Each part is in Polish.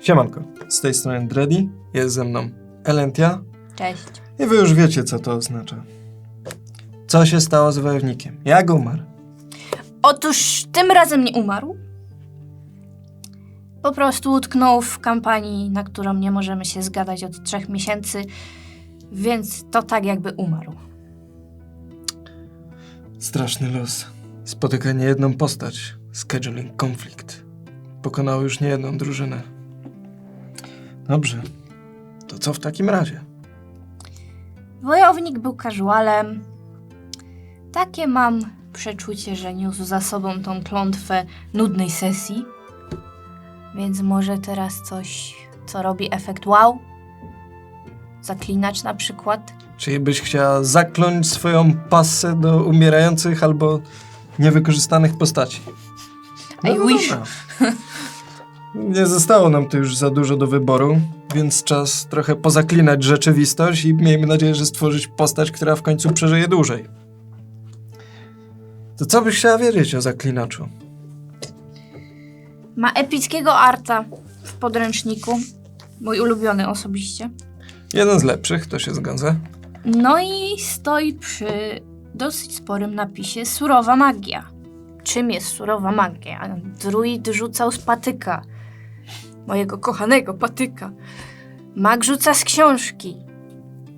Siemanko, z tej strony Dreddy, jest ze mną Elentia Cześć. i wy już wiecie, co to oznacza. Co się stało z wojownikiem? Jak umarł? Otóż tym razem nie umarł. Po prostu utknął w kampanii, na którą nie możemy się zgadać od trzech miesięcy, więc to tak jakby umarł. Straszny los. Spotyka niejedną postać. Scheduling konflikt. Pokonał już niejedną drużynę. Dobrze. To co w takim razie? Wojownik był casualem. Takie mam przeczucie, że niósł za sobą tą klątwę nudnej sesji. Więc może teraz coś, co robi efekt wow? Zaklinacz na przykład? Czyli byś chciała zakląć swoją pasę do umierających albo niewykorzystanych postaci? I wish. dobra. Nie zostało nam tu już za dużo do wyboru, więc czas trochę pozaklinać rzeczywistość i miejmy nadzieję, że stworzyć postać, która w końcu przeżyje dłużej. To co byś chciała wiedzieć o zaklinaczu? Ma epickiego arta w podręczniku. Mój ulubiony osobiście. Jeden z lepszych, to się zgadza. No i stoi przy dosyć sporym napisie surowa magia. Czym jest surowa magia? Druid rzucał z patyka. Mojego kochanego patyka. Mag rzuca z książki.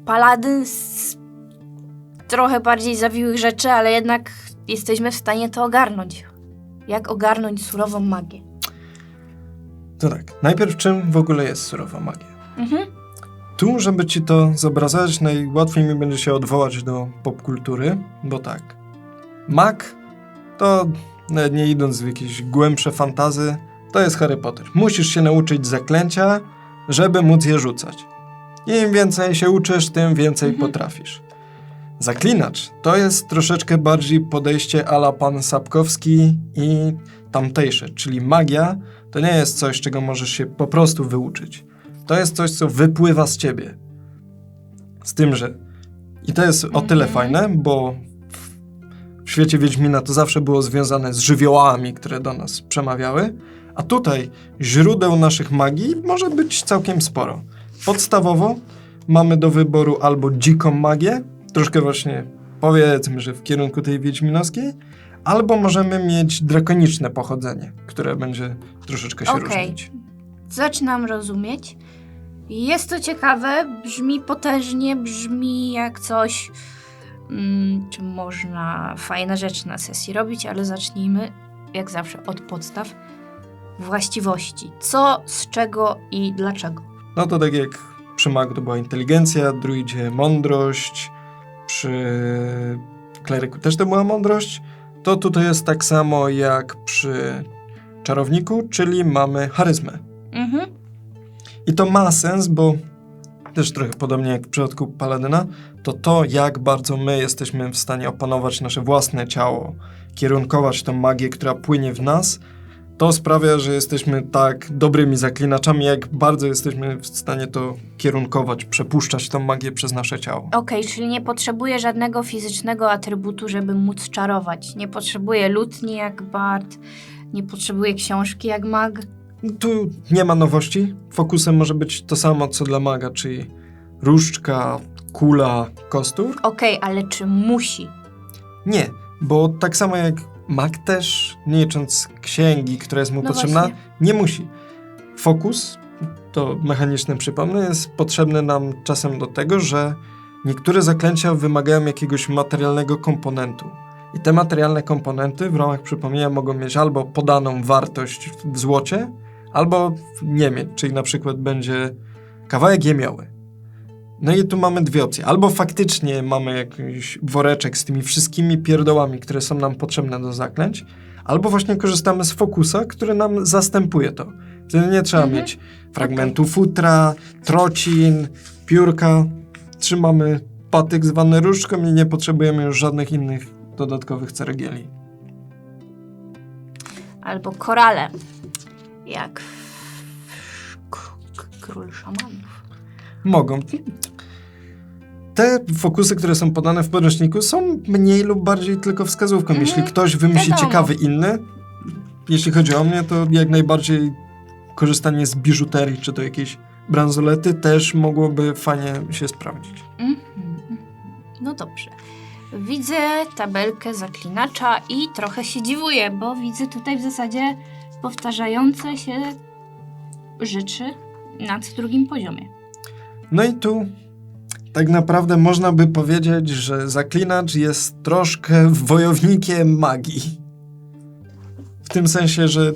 Paladyn z trochę bardziej zawiłych rzeczy, ale jednak jesteśmy w stanie to ogarnąć. Jak ogarnąć surową magię? To tak, najpierw czym w ogóle jest surowa magia? Mhm. Tu, żeby ci to zobrazować, najłatwiej mi będzie się odwołać do popkultury, bo tak. Mag to, nawet nie idąc w jakieś głębsze fantazy, to jest Harry Potter. Musisz się nauczyć zaklęcia, żeby móc je rzucać. Im więcej się uczysz, tym więcej Mhm. potrafisz. Zaklinacz to jest troszeczkę bardziej podejście ala pan Sapkowski i tamtejsze, czyli magia to nie jest coś, czego możesz się po prostu wyuczyć. To jest coś, co wypływa z ciebie. Z tym, że. I to jest o tyle Mhm. fajne, bo w, w świecie Wiedźmina to zawsze było związane z żywiołami, które do nas przemawiały, a tutaj źródeł naszych magii może być całkiem sporo. Podstawowo mamy do wyboru albo dziką magię, troszkę właśnie powiedzmy, że w kierunku tej wiedźminowskiej, albo możemy mieć drakoniczne pochodzenie, które będzie troszeczkę się Okej. różnić. Zaczynam rozumieć. Jest to ciekawe, brzmi potężnie, brzmi jak coś, mm, czym można fajne rzeczy na sesji robić, ale zacznijmy, jak zawsze, od podstaw. Właściwości. Co, z czego i dlaczego. No to tak jak przy magu to była inteligencja, druidzie mądrość, przy kleryku też to była mądrość, to tutaj jest tak samo jak przy czarowniku, czyli mamy charyzmę. Mhm. I to ma sens, bo też trochę podobnie jak w przypadku Paladyna, to to, jak bardzo my jesteśmy w stanie opanować nasze własne ciało, kierunkować tą magię, która płynie w nas, to sprawia, że jesteśmy tak dobrymi zaklinaczami, jak bardzo jesteśmy w stanie to kierunkować, przepuszczać tą magię przez nasze ciało. Okej, czyli nie potrzebuję żadnego fizycznego atrybutu, żeby móc czarować. Nie potrzebuję lutni jak Bart, nie potrzebuję książki jak mag. Tu nie ma nowości. Fokusem może być to samo, co dla maga, czyli różdżka, kula, kostur. Okej, ale czy musi? Nie, bo tak samo jak Mac też, nie licząc księgi, która jest mu No potrzebna, właśnie. nie musi. Fokus, to mechaniczne przypomnę, jest potrzebny nam czasem do tego, że niektóre zaklęcia wymagają jakiegoś materialnego komponentu. I te materialne komponenty w ramach przypomnienia mogą mieć albo podaną wartość w złocie, albo nie mieć, czyli na przykład będzie kawałek jemioły. No i tu mamy dwie opcje. Albo faktycznie mamy jakiś woreczek z tymi wszystkimi pierdołami, które są nam potrzebne do zaklęć, albo właśnie korzystamy z fokusa, który nam zastępuje to. Wtedy nie trzeba Mhm. mieć fragmentu futra, trocin, piórka. Trzymamy patyk zwany różdżką i nie potrzebujemy już żadnych innych dodatkowych ceregieli. Albo korale, jak król szamanów. Mogą. Te fokusy, które są podane w podręczniku, są mniej lub bardziej tylko wskazówką. Mhm, Jeśli ktoś wymyśli wiadomo. ciekawy inny, jeśli chodzi o mnie, to jak najbardziej korzystanie z biżuterii, czy to jakieś bransolety też mogłoby fajnie się sprawdzić. Mhm, mhm. No dobrze. Widzę tabelkę zaklinacza i trochę się dziwuję, bo widzę tutaj w zasadzie powtarzające się rzeczy na drugim poziomie. No i tu tak naprawdę można by powiedzieć, że zaklinacz jest troszkę wojownikiem magii. W tym sensie, że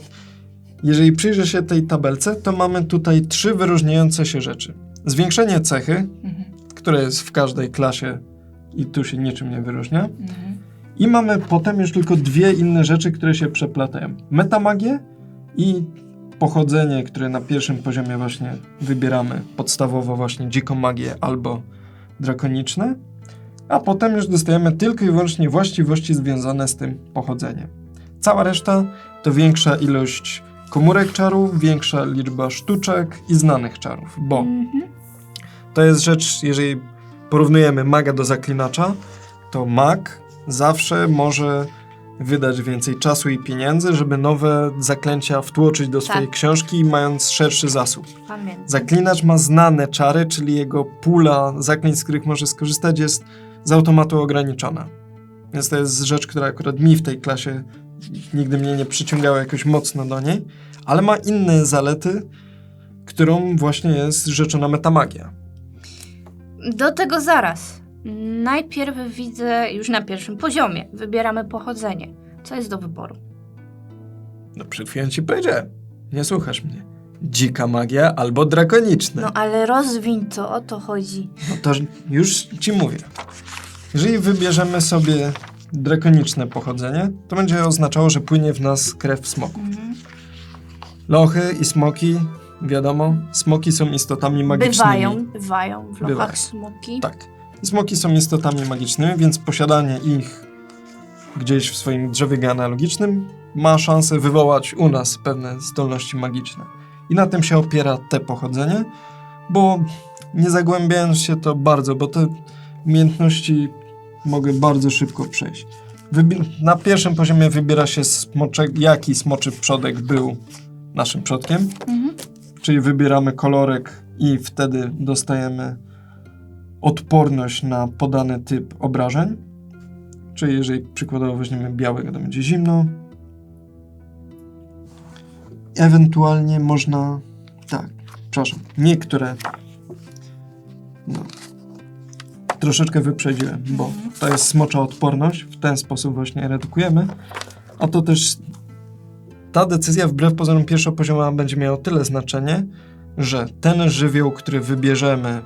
jeżeli przyjrzy się tej tabelce, to mamy tutaj trzy wyróżniające się rzeczy. Zwiększenie cechy, Mhm, które jest w każdej klasie i tu się niczym nie wyróżnia. mhm. I mamy potem już tylko dwie inne rzeczy, które się przeplatają. Metamagię i pochodzenie, które na pierwszym poziomie właśnie wybieramy. Podstawowo właśnie dziką magię albo drakoniczne. A potem już dostajemy tylko i wyłącznie właściwości związane z tym pochodzeniem. Cała reszta to większa ilość komórek czarów, większa liczba sztuczek i znanych czarów, bo Mhm. to jest rzecz, jeżeli porównujemy maga do zaklinacza, to mag zawsze może wydać więcej czasu i pieniędzy, żeby nowe zaklęcia wtłoczyć do swojej Tak. książki, mając szerszy zasób. Pamiętam. Zaklinacz ma znane czary, czyli jego pula zaklęć, z których może skorzystać, jest z automatu ograniczona. Więc to jest rzecz, która akurat mi w tej klasie nigdy mnie nie przyciągała jakoś mocno do niej, ale ma inne zalety, którą właśnie jest rzeczona metamagia. Do tego zaraz. Najpierw widzę już na pierwszym poziomie. Wybieramy pochodzenie. Co jest do wyboru? No przed chwilą ci powiedziałem. Nie słuchasz mnie. Dzika magia albo drakoniczne. No ale rozwiń to, o to chodzi. No to już ci mówię. Jeżeli wybierzemy sobie drakoniczne pochodzenie, to będzie oznaczało, że płynie w nas krew smoku. Mhm. Lochy i smoki, wiadomo, smoki są istotami magicznymi. Bywają, bywają w Bywają. lochach smoki. Tak. Smoki są istotami magicznymi, więc posiadanie ich gdzieś w swoim drzewie genealogicznym ma szansę wywołać u nas pewne zdolności magiczne. I na tym się opiera te pochodzenie, bo nie zagłębiając się to bardzo, bo te umiejętności mogę bardzo szybko przejść. Wybi- na pierwszym poziomie wybiera się smoczek, jaki smoczy przodek był naszym przodkiem, Mhm. czyli wybieramy kolorek i wtedy dostajemy odporność na podany typ obrażeń. Czyli jeżeli przykładowo weźmiemy białego, to będzie zimno. Ewentualnie można, tak, przepraszam, niektóre, no, troszeczkę wyprzedziłem, bo to jest smocza odporność, w ten sposób właśnie redukujemy, a to też ta decyzja wbrew pozorom pierwszopoziomowa będzie miała tyle znaczenie, że ten żywioł, który wybierzemy,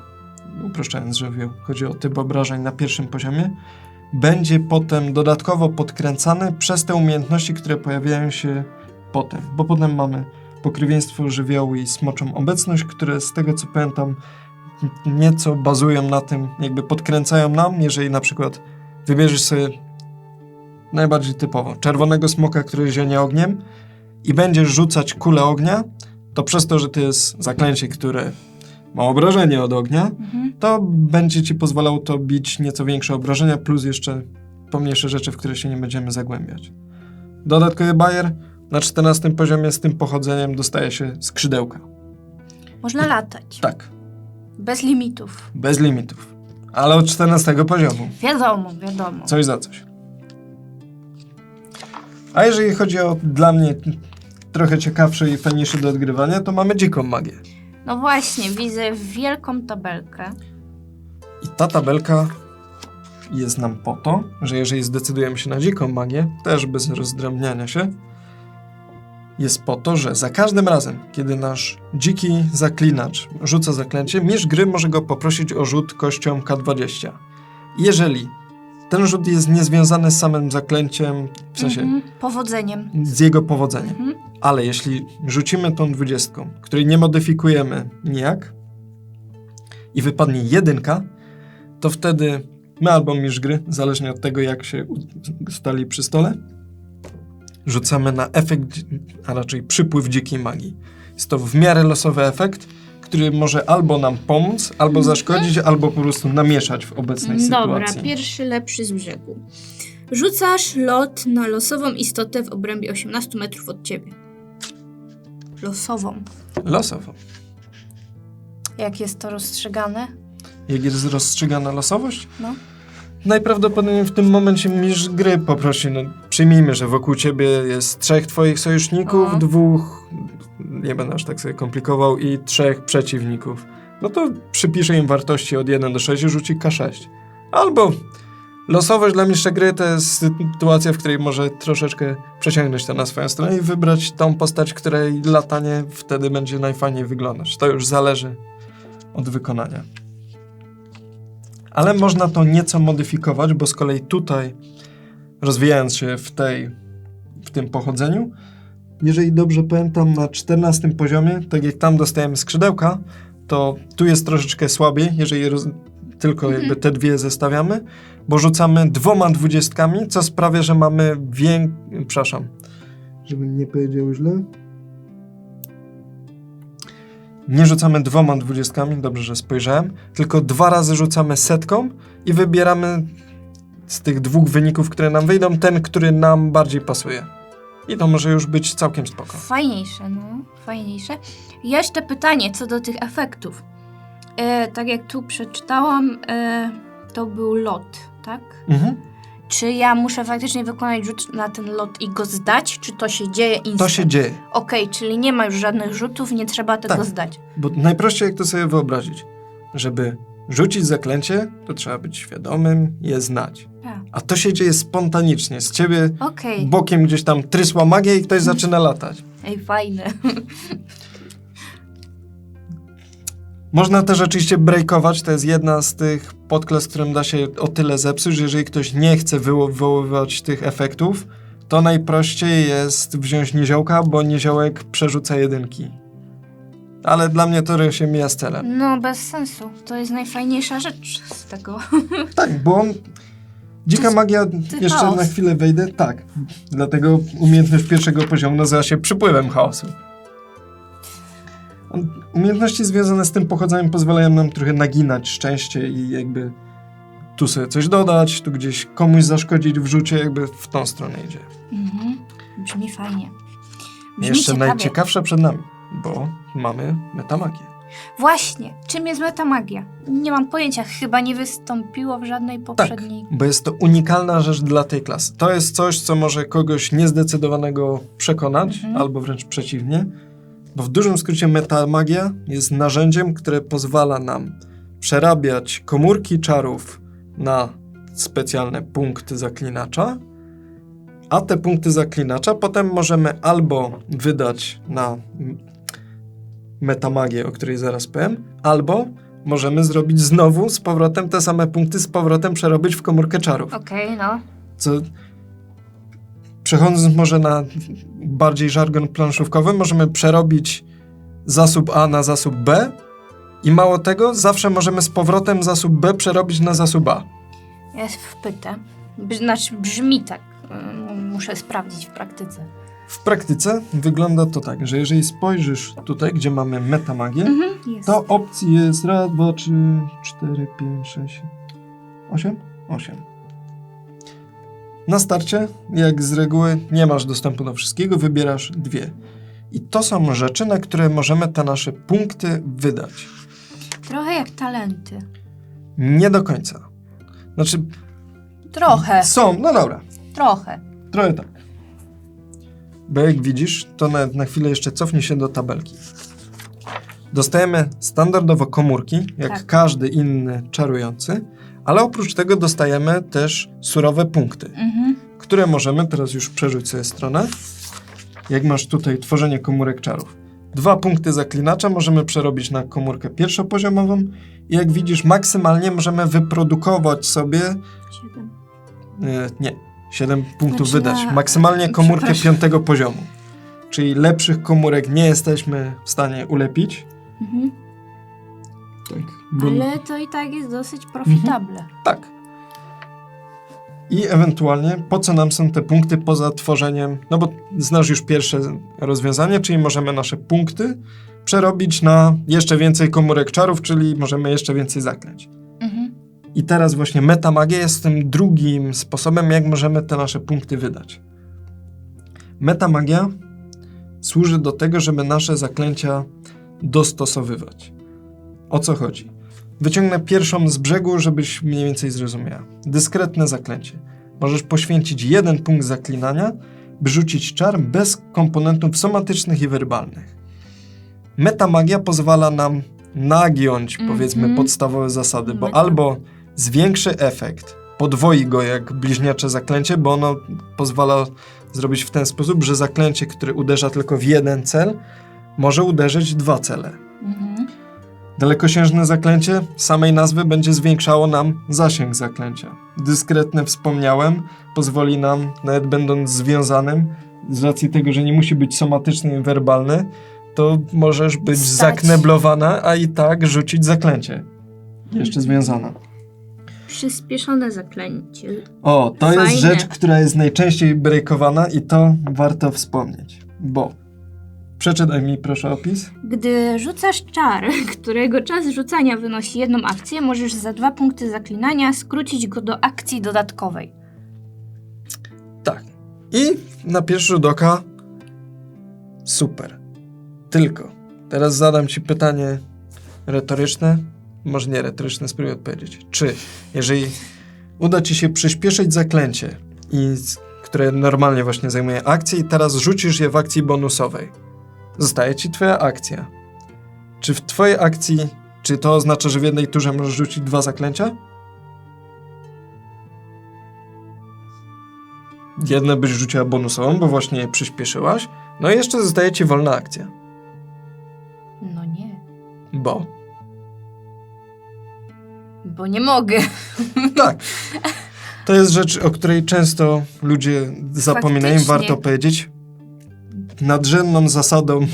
uproszczając żywioł, chodzi o typ obrażeń na pierwszym poziomie, będzie potem dodatkowo podkręcany przez te umiejętności, które pojawiają się potem, bo potem mamy pokrewieństwo żywiołu i smoczą obecność, które z tego co pamiętam nieco bazują na tym, jakby podkręcają nam, jeżeli na przykład wybierzesz sobie najbardziej typowo czerwonego smoka, który zionie ogniem i będziesz rzucać kulę ognia, to przez to, że to jest zaklęcie, które ma obrażenie od ognia, Mhm. to będzie ci pozwalało to bić nieco większe obrażenia, plus jeszcze pomniejsze rzeczy, w które się nie będziemy zagłębiać. Dodatkowy bajer na 14 poziomie z tym pochodzeniem dostaje się skrzydełka. Można latać. Tak, Bez limitów. bez limitów. Ale od 14 poziomu. Wiadomo, wiadomo. Coś za coś. A jeżeli chodzi o dla mnie trochę ciekawsze i fajniejsze do odgrywania, to mamy dziką magię. No właśnie, widzę wielką tabelkę. I ta tabelka jest nam po to, że jeżeli zdecydujemy się na dziką magię, też bez rozdrabniania się, jest po to, że za każdym razem, kiedy nasz dziki zaklinacz rzuca zaklęcie, mistrz gry może go poprosić o rzut kością K20. Jeżeli ten rzut jest niezwiązany z samym zaklęciem, w sensie Mhm. Powodzeniem. z jego powodzeniem, Mhm. Ale jeśli rzucimy tą dwudziestką, której nie modyfikujemy nijak i wypadnie jedynka, to wtedy my albo mistrz gry, zależnie od tego jak się stali przy stole, rzucamy na efekt, a raczej przypływ dzikiej magii. Jest to w miarę losowy efekt, który może albo nam pomóc, albo zaszkodzić, albo po prostu namieszać w obecnej Dobra, sytuacji. pierwszy lepszy z brzegu. Rzucasz lot na losową istotę w obrębie 18 metrów od ciebie. Losową. Losowo. Jak jest to rozstrzygane? Jak jest rozstrzygana losowość? No. Najprawdopodobniej w tym momencie mistrz gry poprosi, no przyjmijmy, że wokół ciebie jest trzech twoich sojuszników, O. dwóch, nie będę aż tak sobie komplikował, i trzech przeciwników. No to przypisze im wartości od 1 do 6 i rzuci K6. Albo losowość dla mistrza gry to jest sytuacja, w której może troszeczkę przeciągnąć to na swoją stronę i wybrać tą postać, której latanie wtedy będzie najfajniej wyglądać. To już zależy od wykonania. Ale można to nieco modyfikować, bo z kolei tutaj, rozwijając się w tej, w tym pochodzeniu, jeżeli dobrze pamiętam, na 14 poziomie, tak jak tam dostajemy skrzydełka, to tu jest troszeczkę słabiej, jeżeli tylko Mhm. jakby te dwie zestawiamy, bo rzucamy dwoma dwudziestkami, co sprawia, że mamy wiek... Przepraszam, żebym nie powiedział źle. Nie rzucamy dwoma dwudziestkami, dobrze, że spojrzałem, tylko dwa razy rzucamy setką i wybieramy z tych dwóch wyników, które nam wyjdą, ten, który nam bardziej pasuje. I to może już być całkiem spoko. Fajniejsze, no, fajniejsze. Jeszcze pytanie co do tych efektów. E, tak jak tu przeczytałam, e, to był lot, tak? Mhm. Czy ja muszę faktycznie wykonać rzut na ten lot i go zdać, czy to się dzieje instant? To się dzieje. Okej, czyli nie ma już żadnych rzutów, nie trzeba tego Tak. zdać. Bo najprościej jak to sobie wyobrazić. Żeby rzucić zaklęcie, to trzeba być świadomym, je znać. Tak. A to się dzieje spontanicznie. Z ciebie Okej, bokiem gdzieś tam trysła magia i ktoś zaczyna latać. ej, fajne. Można też oczywiście breakować, to jest jedna z tych podklas, którym da się o tyle zepsuć, że jeżeli ktoś nie chce wywo- wywoływać tych efektów, to najprościej jest wziąć niziołka, bo niziołek przerzuca jedynki. Ale dla mnie to się mija z celem. No, bez sensu. To jest najfajniejsza rzecz z tego. Tak, bo on... Dzika jest magia, jeszcze chaos. na chwilę wejdę, tak. Dlatego umiejętność pierwszego poziomu nazywa się przypływem chaosu. Umiejętności związane z tym pochodzeniem pozwalają nam trochę naginać szczęście i jakby tu sobie coś dodać, tu gdzieś komuś zaszkodzić w rzucie, jakby w tą stronę idzie. Mhm. Brzmi fajnie. Brzmi Jeszcze ciekawie. najciekawsze przed nami, bo mamy metamagię. Właśnie, czym jest metamagia? Nie mam pojęcia, chyba nie wystąpiło w żadnej Tak, poprzedniej. bo jest to unikalna rzecz dla tej klasy. To jest coś, co może kogoś niezdecydowanego przekonać, Mhm. albo wręcz przeciwnie, bo w dużym skrócie metamagia jest narzędziem, które pozwala nam przerabiać komórki czarów na specjalne punkty zaklinacza, a te punkty zaklinacza potem możemy albo wydać na metamagię, o której zaraz powiem, albo możemy zrobić znowu z powrotem te same punkty, z powrotem przerobić w komórkę czarów. Okej, no. Co przechodząc może na bardziej żargon planszówkowy, możemy przerobić zasób A na zasób B i mało tego, zawsze możemy z powrotem zasób B przerobić na zasób A. Jest wpyte. Brz- Znaczy brzmi tak. Ym, Muszę sprawdzić w praktyce. W praktyce wygląda to tak, że jeżeli spojrzysz tutaj, gdzie mamy metamagię, Mhm, jest. to opcji jest raz, dwa, trzy, cztery, pięć, sześć, osiem? Osiem. Na starcie, jak z reguły, nie masz dostępu do wszystkiego, wybierasz dwie. I to są rzeczy, na które możemy te nasze punkty wydać. Trochę jak talenty. Nie do końca. Znaczy, Trochę, są, no dobra, trochę. trochę tak. Bo jak widzisz, to na, na chwilę jeszcze cofnij się do tabelki. Dostajemy standardowo komórki, jak Tak. każdy inny czarujący, ale oprócz tego dostajemy też surowe punkty, Mhm. które możemy, teraz już przerzuć sobie stronę, jak masz tutaj tworzenie komórek czarów. Dwa punkty zaklinacza możemy przerobić na komórkę pierwszopoziomową i jak widzisz, maksymalnie możemy wyprodukować sobie Siedem. E, nie, 7 punktów Znaczy wydać. Maksymalnie komórkę piątego poziomu. Czyli lepszych komórek nie jesteśmy w stanie ulepić. Mhm. Tak. Bo, Ale to i tak jest dosyć profitable. tak. I ewentualnie po co nam są te punkty poza tworzeniem, no bo znasz już pierwsze rozwiązanie, czyli możemy nasze punkty przerobić na jeszcze więcej komórek czarów, czyli możemy jeszcze więcej zaklęć. Mhm. I teraz właśnie metamagia jest tym drugim sposobem, jak możemy te nasze punkty wydać. Metamagia służy do tego, żeby nasze zaklęcia dostosowywać. O co chodzi? Wyciągnę pierwszą z brzegu, żebyś mniej więcej zrozumiała. Dyskretne zaklęcie. Możesz poświęcić jeden punkt zaklinania, by rzucić czar bez komponentów somatycznych i werbalnych. Metamagia pozwala nam nagiąć, Mhm. powiedzmy, podstawowe zasady, bo Meta. albo zwiększy efekt, podwoi go jak bliźniacze zaklęcie, bo ono pozwala zrobić w ten sposób, że zaklęcie, które uderza tylko w jeden cel, może uderzyć dwa cele. Dalekosiężne zaklęcie samej nazwy będzie zwiększało nam zasięg zaklęcia. Dyskretne wspomniałem, pozwoli nam, nawet będąc związanym, z racji tego, że nie musi być somatyczny i werbalny, to możesz być Stać. zakneblowana, a i tak rzucić zaklęcie. Jeszcze związana. Przyspieszone zaklęcie. O, to jest Fajne. rzecz, która jest najczęściej breakowana i to warto wspomnieć, bo przeczytaj mi proszę opis. Gdy rzucasz czar, którego czas rzucania wynosi jedną akcję, możesz za dwa punkty zaklinania skrócić go do akcji dodatkowej. Tak. I na pierwszy rzut oka super. Tylko teraz zadam ci pytanie retoryczne, może nie retoryczne, spróbuj odpowiedzieć. Czy jeżeli uda ci się przyspieszyć zaklęcie, i, które normalnie właśnie zajmuje akcję i teraz rzucisz je w akcji bonusowej, zostaje ci twoja akcja. Czy w twojej akcji, czy to oznacza, że w jednej turze możesz rzucić dwa zaklęcia? Jedne byś rzuciła bonusową, bo właśnie je przyspieszyłaś. No i jeszcze zostaje ci wolna akcja. No nie, Bo? bo nie mogę. Tak. To jest rzecz, o której często ludzie zapominają, warto powiedzieć. Nadrzędną zasadą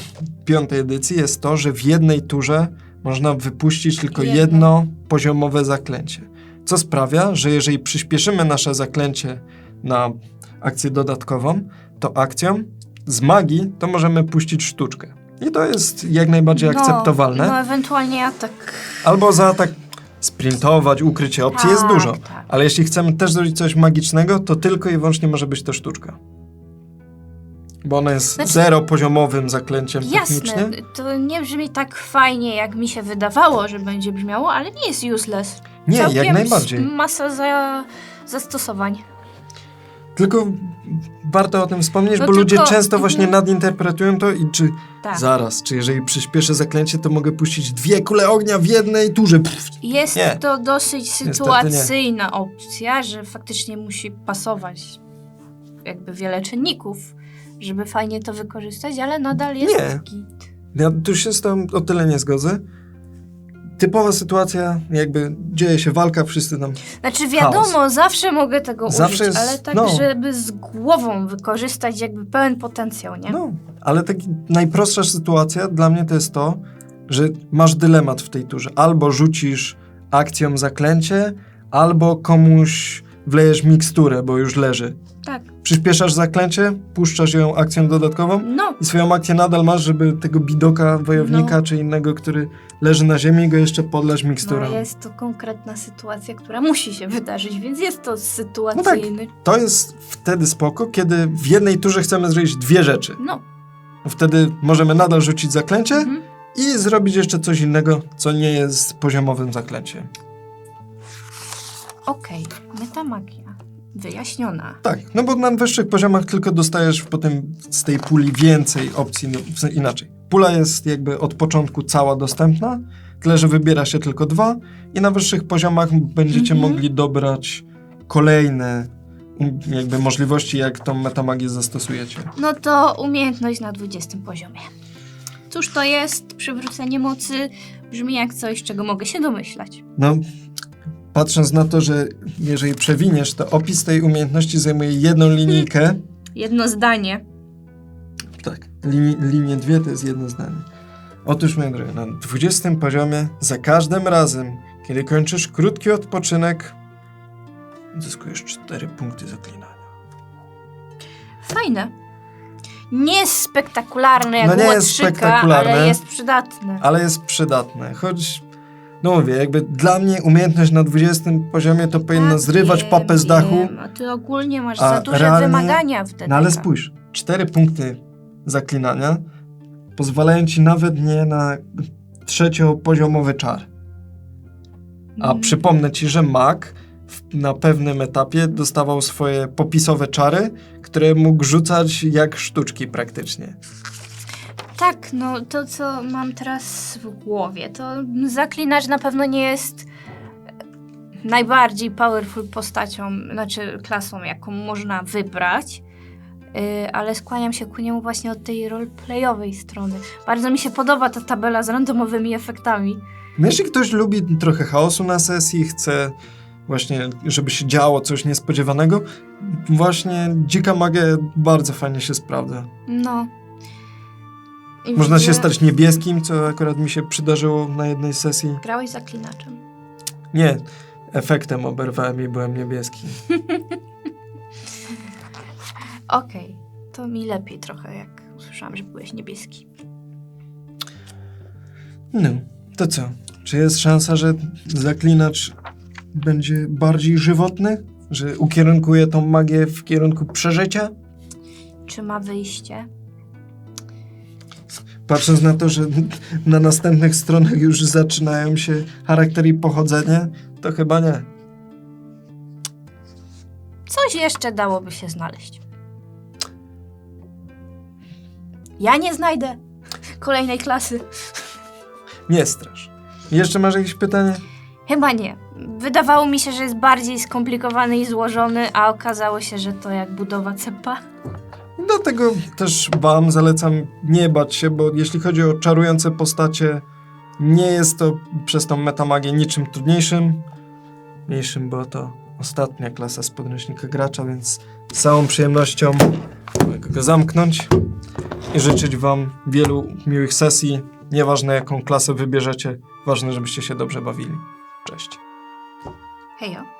piątej edycji jest to, że w jednej turze można wypuścić tylko Jedno. jedno poziomowe zaklęcie. Co sprawia, że jeżeli przyspieszymy nasze zaklęcie na akcję dodatkową, to akcją z magii to możemy puścić sztuczkę. I to jest jak najbardziej akceptowalne. No, ewentualnie atak. Albo za tak sprintować, ukrycie opcji jest Tak, dużo. tak. Ale jeśli chcemy też zrobić coś magicznego, to tylko i wyłącznie może być to sztuczka. Bo ona jest Znaczy- zeropoziomowym zaklęciem Jasne, technicznym. to nie brzmi tak fajnie, jak mi się wydawało, że będzie brzmiało, ale nie jest useless. Nie, Całkiem jak najbardziej. Masa za, zastosowań. Tylko warto o tym wspomnieć, No bo ludzie często właśnie mhm. nadinterpretują to i czy Tak. zaraz, czy jeżeli przyspieszę zaklęcie, to mogę puścić dwie kule ognia w jednej turze. Pff, Jest Nie. to dosyć sytuacyjna opcja, że faktycznie musi pasować jakby wiele czynników, żeby fajnie to wykorzystać, ale nadal jest Nie. git. Ja tu się z tym o tyle nie zgodzę. Typowa sytuacja, jakby dzieje się walka, wszyscy tam Znaczy wiadomo, zawsze mogę tego Zawsze użyć, jest- ale tak, no. żeby z głową wykorzystać jakby pełen potencjał, nie? No, ale taki najprostsza sytuacja dla mnie to jest to, że masz dylemat w tej turze. Albo rzucisz akcją zaklęcie, albo komuś wlejesz miksturę, bo już leży. Tak. Przyspieszasz zaklęcie, puszczasz ją akcją dodatkową No, i swoją akcję nadal masz, żeby tego bidoka, wojownika No. czy innego, który leży na ziemi, go jeszcze podlać miksturą. no jest to konkretna sytuacja, która musi się wydarzyć, więc jest to sytuacyjny. To jest wtedy spoko, kiedy w jednej turze chcemy zrobić dwie rzeczy. No, Wtedy możemy nadal rzucić zaklęcie, mhm. i zrobić jeszcze coś innego, co nie jest poziomowym zaklęciem. Okej, metamagia wyjaśniona. Tak, no bo na wyższych poziomach tylko dostajesz potem z tej puli więcej opcji, no, w sensie inaczej. Pula jest jakby od początku cała dostępna, tyle że wybiera się tylko dwa i na wyższych poziomach będziecie Mhm. mogli dobrać kolejne jakby możliwości, jak tą metamagię zastosujecie. No to umiejętność na 20 poziomie. Cóż to jest? Przywrócenie mocy brzmi jak coś, czego mogę się domyślać. No, patrząc na to, że jeżeli przewiniesz, to opis tej umiejętności zajmuje jedną linijkę, Jedno zdanie. Tak, lini, linie dwie to jest jedno zdanie. Otóż, moja droga, na 20 poziomie za każdym razem, kiedy kończysz krótki odpoczynek, zyskujesz 4 punkty zaklinania. Fajne. Nie jest spektakularne jak No nie jest spektakularne. ale jest przydatne. Ale jest przydatne, choć, no mówię, jakby dla mnie umiejętność na 20 poziomie to powinna Tak, zrywać wiem, papę z dachu, Wiem, a ty ogólnie masz za duże realnie- wymagania wtedy. no ale spójrz, 4 punkty zaklinania pozwalają ci nawet nie na trzeciopoziomowy czar. A Mm. przypomnę ci, że mag w, na pewnym etapie dostawał swoje popisowe czary, które mógł rzucać jak sztuczki praktycznie. Tak, no to co mam teraz w głowie, to zaklinacz na pewno nie jest najbardziej powerful postacią, znaczy klasą, jaką można wybrać, yy, ale skłaniam się ku niemu właśnie od tej roleplayowej strony. Bardzo mi się podoba ta tabela z randomowymi efektami. No jeśli ktoś lubi trochę chaosu na sesji, chce właśnie, żeby się działo coś niespodziewanego, właśnie dzika magia bardzo fajnie się sprawdza. No. I Można się stać niebieskim, co akurat mi się przydarzyło na jednej sesji. Grałeś zaklinaczem. Nie, efektem oberwałem i byłem niebieski. Okej, to mi lepiej trochę, jak usłyszałam, że byłeś niebieski. No, to co? Czy jest szansa, że zaklinacz będzie bardziej żywotny? Że ukierunkuje tą magię w kierunku przeżycia? Czy ma wyjście? Patrząc na to, że na następnych stronach już zaczynają się charakter i pochodzenie, to chyba nie. Coś jeszcze dałoby się znaleźć. Ja nie znajdę kolejnej klasy. Nie strasz. Jeszcze masz jakieś pytanie? Chyba nie. Wydawało mi się, że jest bardziej skomplikowany i złożony, a okazało się, że to jak budowa cepa. Dlatego też wam zalecam nie bać się, bo jeśli chodzi o czarujące postacie, nie jest to przez tą metamagię niczym trudniejszym. Mniejszym, bo to ostatnia klasa z podręcznika gracza, więc z całą przyjemnością mogę go zamknąć i życzyć wam wielu miłych sesji. Nieważne jaką klasę wybierzecie, ważne, żebyście się dobrze bawili. Cześć. Hejo.